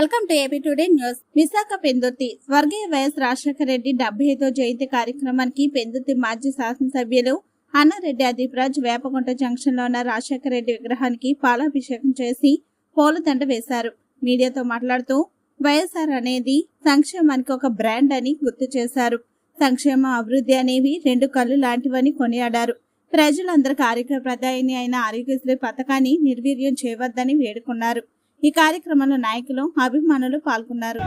Welcome to AP today news. Visakha Pendurthi స్వర్గీయ YS Rajasekhara Reddy డెబ్బై ఐదో జయంతి కార్యక్రమానికి పెందుర్తి మాజీ శాసనసభ్యులు అన్నారెడ్డి అదీప్రాజ్ వేపకుంట జంక్షన్లో ఉన్న రాజశేఖర రెడ్డి విగ్రహానికి పాలాభిషేకం చేసి పూలదండ వేశారు. మీడియాతో మాట్లాడుతూ వైఎస్ఆర్ అనేది సంక్షేమానికి ఒక బ్రాండ్ అని గుర్తు చేశారు. సంక్షేమ అభివృద్ధి అనేవి రెండు కళ్ళు లాంటివని కొనియాడారు. ప్రజలందరికీ ఆరోగ్య ప్రదాయని అయిన ఆరోగ్యశ్రీ పథకాన్ని నిర్వీర్యం చేయవద్దని వేడుకున్నారు. ఈ కార్యక్రమంలో నాయకులు అభిమానులు పాల్గొన్నారు.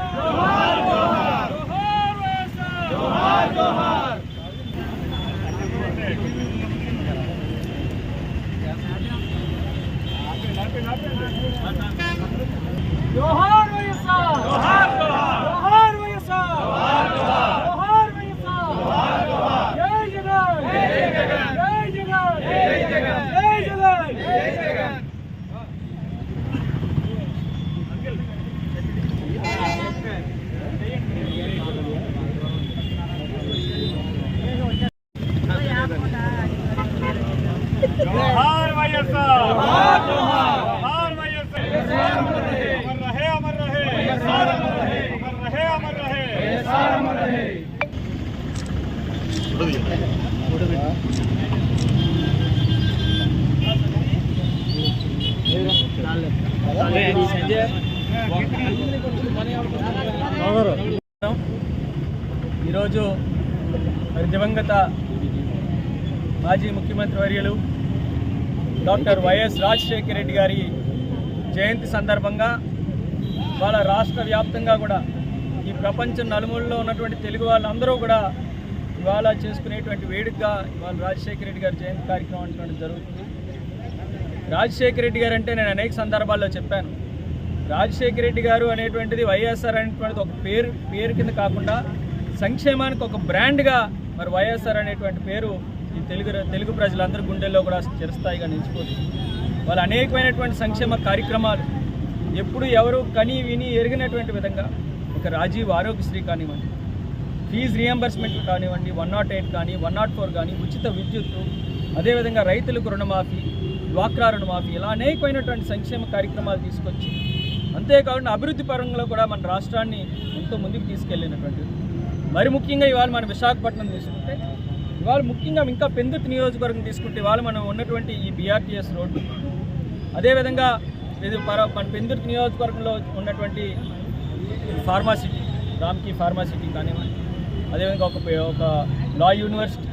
ఈరోజు దివంగత మాజీ ముఖ్యమంత్రి వర్యులు డాక్టర్ వైఎస్ రాజశేఖర రెడ్డి గారి జయంతి సందర్భంగా వాళ్ళ రాష్ట్ర వ్యాప్తంగా కూడా ఈ ప్రపంచం నలుమూలలో ఉన్నటువంటి తెలుగు వాళ్ళందరూ కూడా ఇవాళ చేసుకునేటువంటి వేడుకగా ఇవాళ రాజశేఖర రెడ్డి గారి జయంతి కార్యక్రమం అనేటువంటి జరుగుతుంది. రాజశేఖర రెడ్డి గారు అంటే నేను అనేక సందర్భాల్లో చెప్పాను. రాజశేఖర రెడ్డి గారు అనేటువంటిది వైఎస్ఆర్ అనేటువంటిది ఒక పేరు పేరు కింద కాకుండా సంక్షేమానికి ఒక బ్రాండ్గా మరి వైఎస్ఆర్ అనేటువంటి పేరు ఈ తెలుగు తెలుగు ప్రజలందరి గుండెల్లో కూడా చిరస్థాయిగా నిలిచిపోతుంది వాళ్ళు అనేకమైనటువంటి సంక్షేమ కార్యక్రమాలు ఎప్పుడు ఎవరు కని విని ఎరిగినటువంటి విధంగా ఒక రాజీవ్ ఆరోగ్యశ్రీ కానివ్వండి ఫీజు రియంబర్స్మెంట్ కానివ్వండి వన్ నాట్ ఎయిట్ కానీ వన్ నాట్ ఫోర్ కానీ ఉచిత విద్యుత్తు అదేవిధంగా రైతులకు రుణమాఫీ డ్వాక్రా రుణమాఫీ ఇలా అనేకమైనటువంటి సంక్షేమ కార్యక్రమాలు తీసుకొచ్చి అంతేకాకుండా అభివృద్ధి పరంగా కూడా మన రాష్ట్రాన్ని ఎంతో ముందుకు తీసుకెళ్ళినటువంటి మరి ముఖ్యంగా ఇవాళ మన విశాఖపట్నం తీసుకుంటే ఇవాళ ముఖ్యంగా ఇంకా పెందుత్ నియోజకవర్గం తీసుకుంటే ఇవాళ మనం ఉన్నటువంటి ఈ బీఆర్టీఎస్ రోడ్డు అదేవిధంగా ఇది పర మన పెందుర్తి నియోజకవర్గంలో ఉన్నటువంటి ఫార్మాసిటీ రామ్కి ఫార్మాసిటీ కానివ్వండి. అదేవిధంగా ఒక పే- ఒక లా యూనివర్సిటీ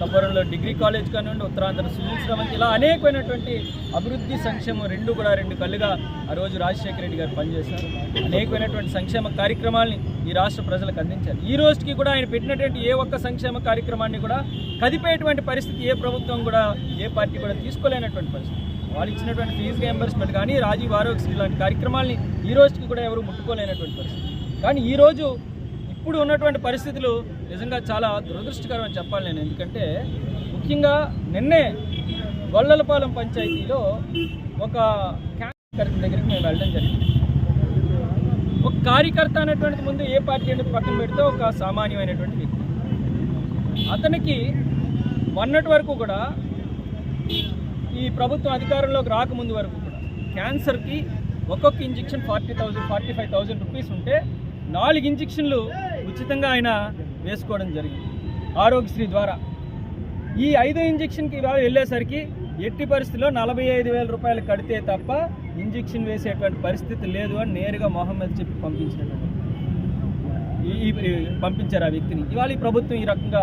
సబ్బవరంలో డిగ్రీ కాలేజ్ కానివ్వండి ఉత్తరాంధ్ర సివిల్ శ్రమంతి ఇలా అనేకమైనటువంటి అభివృద్ధి సంక్షేమం రెండు కూడా రెండు కళ్ళుగా ఆ రోజు రాజశేఖర రెడ్డి గారు పనిచేశారు. అనేకమైనటువంటి సంక్షేమ కార్యక్రమాల్ని ఈ రాష్ట్ర ప్రజలకు అందించారు ఈ రోజుకి కూడా ఆయన పెట్టినటువంటి ఏ ఒక్క సంక్షేమ కార్యక్రమాన్ని కూడా కదిపేటువంటి పరిస్థితి ఏ ప్రభుత్వం కూడా ఏ పార్టీ కూడా తీసుకోలేనటువంటి పరిస్థితి. వాళ్ళు ఇచ్చినటువంటి ఫీజు రియంబర్స్మెంట్ కానీ రాజీవ్ ఆరోగ్యశ్రీ లాంటి కార్యక్రమాల్ని ఈ రోజుకి కూడా ఎవరు ముట్టుకోలేనటువంటి పరిస్థితి. కానీ ఈరోజు ఇప్పుడు ఉన్నటువంటి పరిస్థితులు నిజంగా చాలా దురదృష్టకరం అని చెప్పాలి నేను. ఎందుకంటే ముఖ్యంగా నిన్నే గొల్లలపాలెం పంచాయతీలో ఒక క్యాంప్ దగ్గరికి మేము వెళ్ళడం జరిగింది. కార్యకర్త అనేటువంటి ముందు ఏ పార్టీ అనేది పక్కన పెడితే ఒక సామాన్యమైనటువంటి వ్యక్తి. అతనికి మొన్నటి వరకు కూడా ఈ ప్రభుత్వం అధికారంలోకి రాకముందు వరకు కూడా క్యాన్సర్కి ఒక్కొక్క injection forty thousand forty five thousand rupees ఉంటే నాలుగు ఇంజెక్షన్లు ఉచితంగా ఆయన వేసుకోవడం జరిగింది. ఆరోగ్యశ్రీ ద్వారా. ఈ ఐదో ఇంజెక్షన్కి వెళ్ళేసరికి ఎట్టి పరిస్థితిలో నలభై ఐదు వేల రూపాయలు కడితే తప్ప ఇంజెక్షన్ వేసేటువంటి పరిస్థితి లేదు అని నేరుగా మొహమ్మద్ చెప్పి పంపించినటువంటి ఈ పంపించారు ఆ వ్యక్తిని. ఇవాళ ఈ ప్రభుత్వం ఈ రకంగా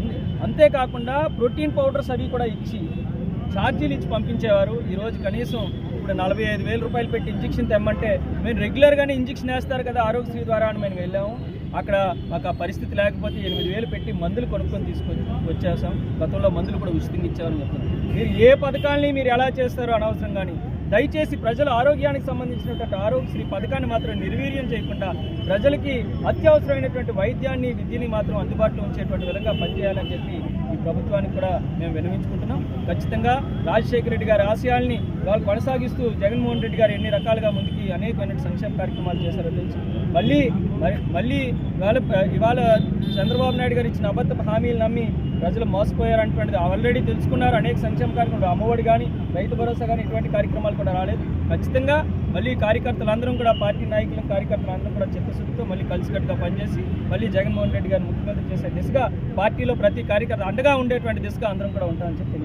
ఉంది. అంతేకాకుండా ప్రోటీన్ పౌడర్స్ అవి కూడా ఇచ్చి ఛార్జీలు ఇచ్చి పంపించేవారు. ఈరోజు కనీసం ఇప్పుడు నలభై ఐదు వేల రూపాయలు పెట్టి ఇంజెక్షన్ తెమ్మంటే మేము రెగ్యులర్గానే ఇంజెక్షన్ వేస్తారు కదా ఆరోగ్యశ్రీ ద్వారా అని మేము వెళ్ళాము. అక్కడ మాకు ఆ పరిస్థితి లేకపోతే ఎనిమిది వేలు పెట్టి మందులు కొనుక్కొని తీసుకొని వచ్చేసాం. గతంలో మందులు కూడా ఉచితంగా ఇచ్చారని మీరు ఏ పథకాల్ని మీరు ఎలా చేస్తారో అనవసరం కానీ దయచేసి ప్రజల ఆరోగ్యానికి సంబంధించినటువంటి ఆరోగ్యశ్రీ పథకాన్ని మాత్రం నిర్వీర్యం చేయకుండా ప్రజలకి అత్యవసరమైనటువంటి వైద్యాన్ని విద్యని మాత్రం అందుబాటులో ఉంచేటువంటి విధంగా పనిచేయాలని చెప్పి ఈ ప్రభుత్వానికి కూడా మేము విన్నవించుకుంటున్నాం ఖచ్చితంగా రాజశేఖర రెడ్డి గారి ఆశయాల్ని వాళ్ళు కొనసాగిస్తూ జగన్మోహన్ రెడ్డి గారు ఎన్ని రకాలుగా ముందుకి అనేకమైన సంక్షేమ కార్యక్రమాలు చేశారో తెలుసు. మళ్ళీ మరి మళ్ళీ ఇవాళ ఇవాళ చంద్రబాబు నాయుడు గారు ఇచ్చిన అబద్ధ హామీలు నమ్మి ప్రజలు మోసపోయారనేటువంటిది ఆల్రెడీ తెలుసుకున్నారు. అనేక సంక్షేమ కార్యక్రమాలు అమ్మఒడి కానీ రైతు భరోసా కానీ ఇటువంటి కార్యక్రమాలు కూడా రాలేదు. ఖచ్చితంగా మళ్ళీ కార్యకర్తలందరం కూడా పార్టీ నాయకులు కార్యకర్తలందరం కూడా చిత్తశుద్ధితో మళ్ళీ కలిసికట్టుగా పనిచేసి మళ్ళీ జగన్మోహన్ రెడ్డి గారు ముఖ్యమంత్రి చేసే దిశగా పార్టీలో ప్రతి కార్యకర్త అండగా ఉండేటువంటి దిశగా అందరం కూడా ఉంటామని చెప్పి